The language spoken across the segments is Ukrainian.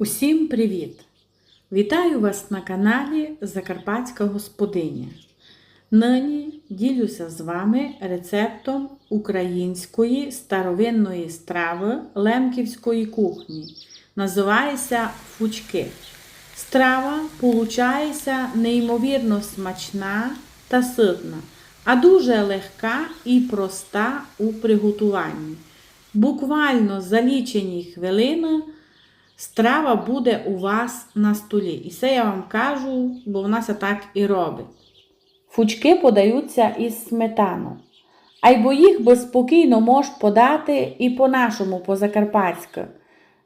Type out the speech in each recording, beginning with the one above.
Усім привіт! Вітаю вас на каналі Закарпатська Господиня. Нині ділюся з вами рецептом української старовинної страви лемківської кухні. Називається фучки. Страва получається неймовірно смачна та ситна, а дуже легка і проста у приготуванні. Буквально за лічені хвилини страва буде у вас на столі. І це я вам кажу, бо в нас так і робить. Фучки подаються із сметану. Айбо їх би спокійно можеш подати і по-нашому, по-закарпатськи.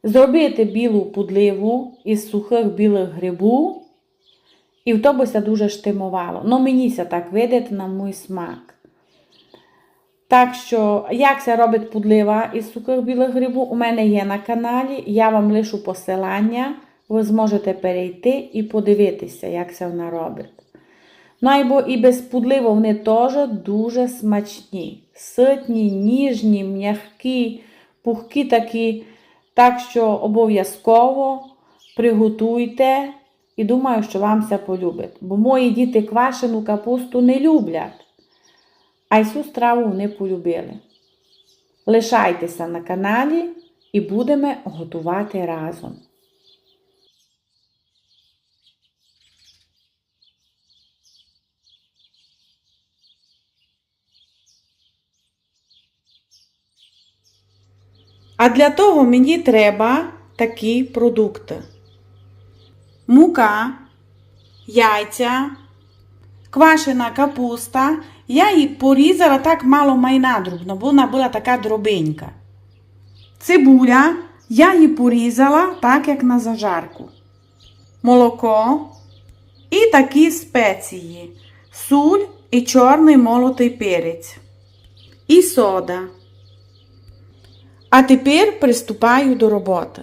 Зробити білу пудливу із сухих білих грибу, і в то би дуже штимувало. Ну, мені ся так видить на мій смак. Так що, як це робить пудлива із сухих білих грибу, у мене є на каналі. Я вам лишу посилання, ви зможете перейти і подивитися, як це вона робить. Ну, або і без пудливо вони теж дуже смачні. Ситні, ніжні, м'які, пухкі такі. Так що обов'язково приготуйте і думаю, що вам це полюбить. Бо мої діти квашену капусту не люблять. А й цю страву вони полюбили. Лишайтеся на каналі і будемо готувати разом. А для того мені треба такі продукти: мука, яйця, квашена капуста. Я її порізала так мало майна дрібно, бо вона була така дробенька. Цибуля, я її порізала так, як на зажарку. Молоко і такі спеції: суль і чорний молотий перець. І сода. А тепер приступаю до роботи.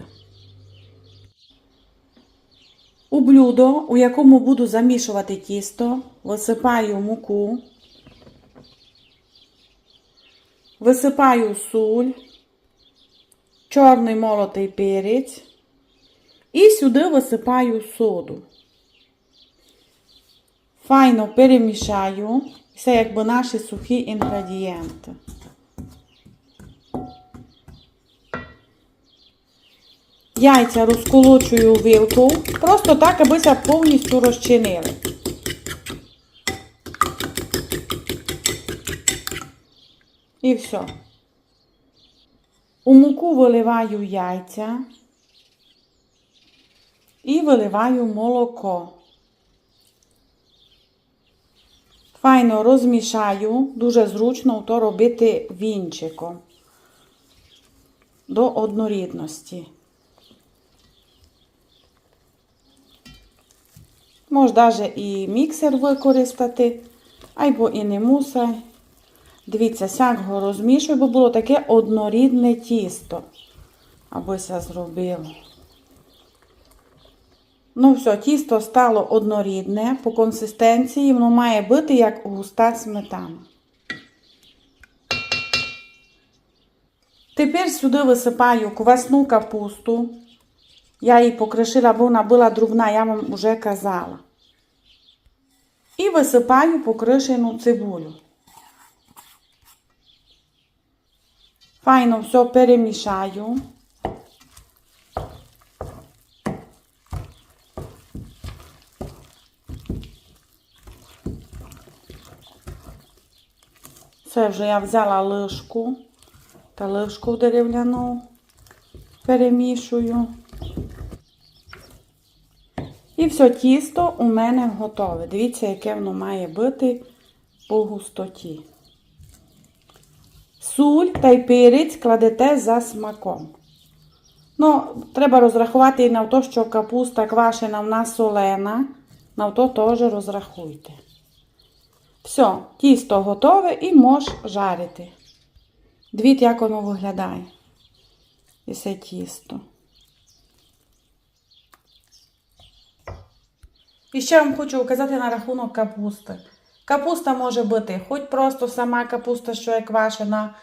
У блюдо, у якому буду замішувати тісто, висипаю муку, висипаю суль, чорний молотий перець і сюди висипаю соду. Файно перемішаю. Це якби наші сухі інгредієнти. Яйця розколочую вилку, просто так, абися повністю розчинили. І все. У муку виливаю яйця і виливаю молоко. Файно розмішаю, дуже зручно то робити вінчиком до однорідності. Може навіть і міксер використати, або і не мусить. Дивіться, сяк його розмішую, бо було таке однорідне тісто. Абося зробило. Ну, все, тісто стало однорідне по консистенції, воно має бути як густа сметана. Тепер сюди висипаю квасну капусту. Я її покришила, бо вона була дрібна, я вам вже казала. І висипаю покришену цибулю. Файно все перемішаю. Це вже я взяла лишку та лишку дерев'яну перемішую. І все тісто у мене готове. Дивіться, яке воно має бути по густоті. Суль та й перець кладете за смаком. Ну, треба розрахувати і на те, що капуста квашена в нас солена. На то теж розрахуйте. Все, тісто готове і можеш жарити. Дивіться, як воно виглядає. І це тісто. І ще вам хочу казати на рахунок капусти. Капуста може бути хоч просто сама капуста, що є квашена,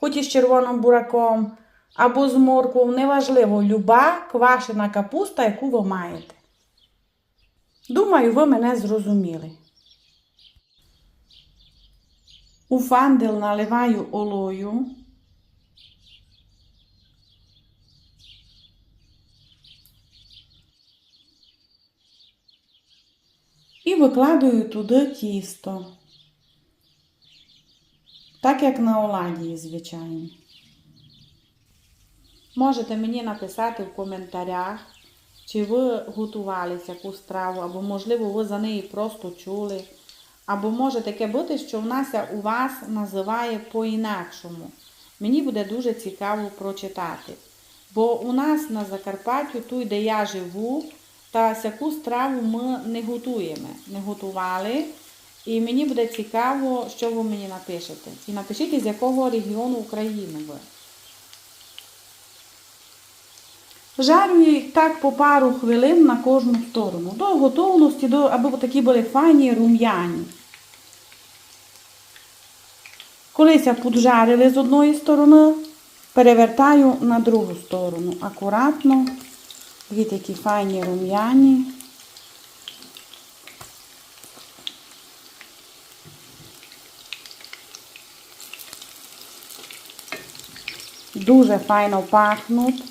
хоч із червоним бураком, або з морквою, неважливо, люба квашена капуста, яку ви маєте. Думаю, ви мене зрозуміли. У фандел наливаю олою. І викладаю туди тісто. Так як на оладії, звичайно. Можете мені написати в коментарях, чи ви готували яку страву, або, можливо, ви за неї просто чули. Або може таке бути, що в нас у вас називає по-інакшому. Мені буде дуже цікаво прочитати. Бо у нас на Закарпаттю, тут, де я живу, та всяку страву ми не готуємо, не готували. І мені буде цікаво, що ви мені напишете. І напишіть, з якого регіону України ви. Жарю їх так по пару хвилин на кожну сторону. До готовності, до, аби такі були файні рум'яні. Колись я поджарили з одної сторони, перевертаю на другу сторону. Акуратно. Дивіться, які файні рум'яні. Дуже файно пахнуть.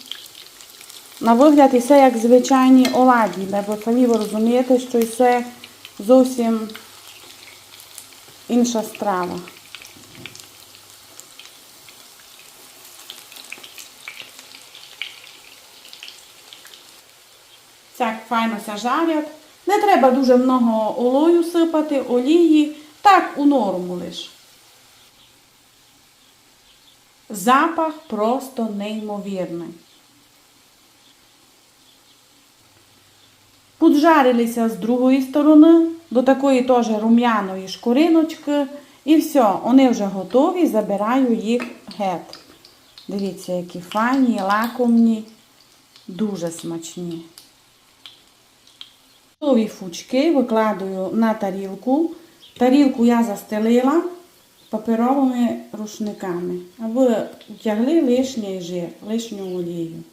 На вигляд і все як звичайні оладі, бо самі ви розумієте, що і це зовсім інша страва. Так файно ся жарять. Не треба дуже много олою сипати, олії. Так у норму лиш. Запах просто неймовірний. Поджарилися з другої сторони, до такої теж рум'яної шкуриночки. І все, вони вже готові, забираю їх геть. Дивіться, які файні, лакомні, дуже смачні. Готові фучки викладаю на тарілку. Тарілку я застелила паперовими рушниками, аби втягли лишній жир, лишню олію.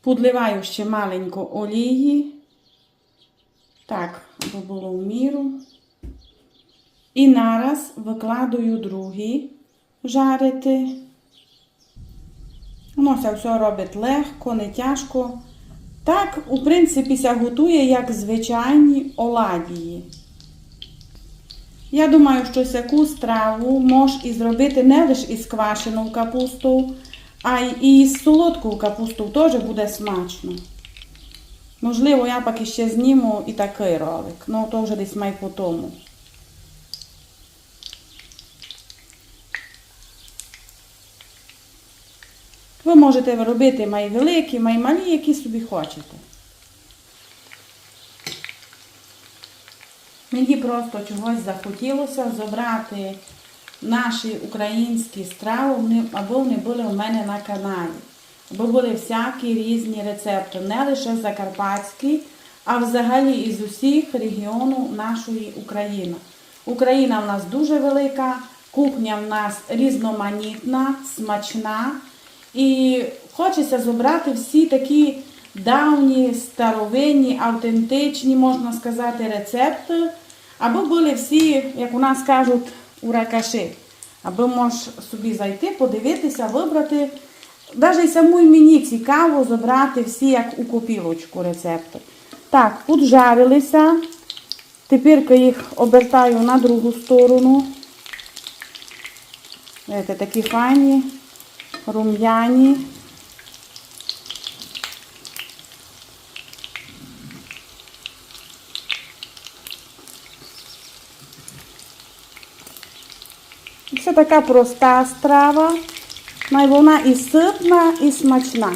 Подливаю ще маленько олії. Так, аби було в міру. І нараз викладаю другий жарити. Воно це все робить легко, не тяжко. Так, у принципі, ся готує, як звичайні оладії. Я думаю, що всяку страву можеш і зробити не лише із квашеnou капустою, а й із солодкою капустою теж буде смачно. Можливо, я поки ще зніму і такий ролик. Ну, то вже десь май по тому. Ви можете робити май великі, май малі, які собі хочете. Мені просто чогось захотілося забрати наші українські страви, аби вони були у мене на каналі. Аби були всякі різні рецепти, не лише закарпатські, а взагалі із усіх регіонів нашої України. Україна в нас дуже велика, кухня в нас різноманітна, смачна. І хочеться зібрати всі такі давні, старовинні, автентичні, можна сказати, рецепти, аби були всі, як у нас кажуть, уракаши. Аби можеш собі зайти, подивитися, вибрати. Навіть саму мені цікаво зібрати всі, як у копілочку рецепти. Так, поджарилися. Тепер їх обертаю на другу сторону. Видите, такі файні рум'яні. Це така проста страва, але вона і ситна, і смачна.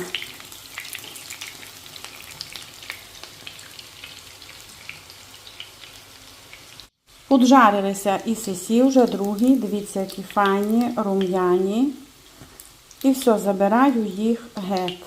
Поджарилися і сисі вже другі, дивіться, які файні, рум'яні. І все, забираю їх геть.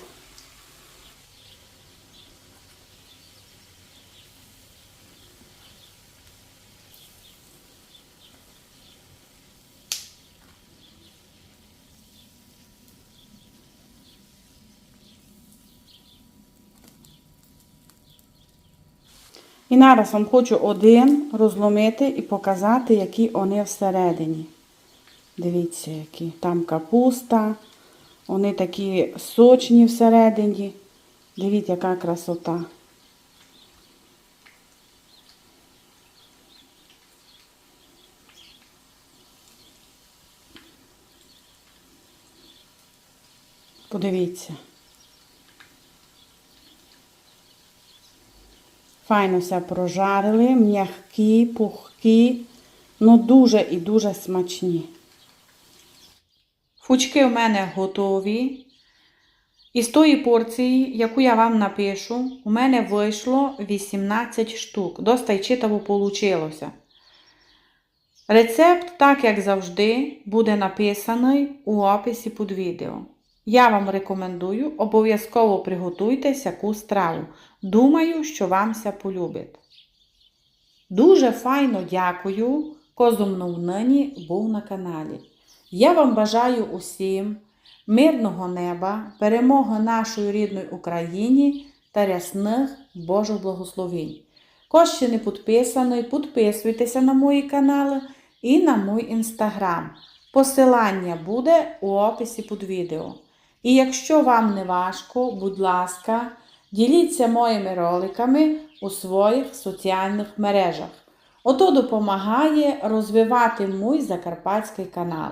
І зараз вам хочу один розломити і показати, які вони всередині. Дивіться, які там капуста вони такі сочні всередині. Дивіться, яка красота. Подивіться. Файно все прожарили, м'які, пухкі, ну дуже і дуже смачні. Фучки у мене готові. Із тої порції, яку я вам напишу, у мене вийшло 18 штук. Доста й читаво получилося. Рецепт, так як завжди, буде написаний у описі під відео. Я вам рекомендую, обов'язково приготуйте сяку страву. Думаю, що вам ся полюбить. Дуже файно дякую, козумнув нині був на каналі. Я вам бажаю усім мирного неба, перемоги нашої рідної Україні та рясних Божих благословень. Кож ще не підписаний, підписуйтеся на мої канали і на мій інстаграм. Посилання буде у описі під відео. І якщо вам не важко, будь ласка, діліться моїми роликами у своїх соціальних мережах. Ото допомагає розвивати мій закарпатський канал.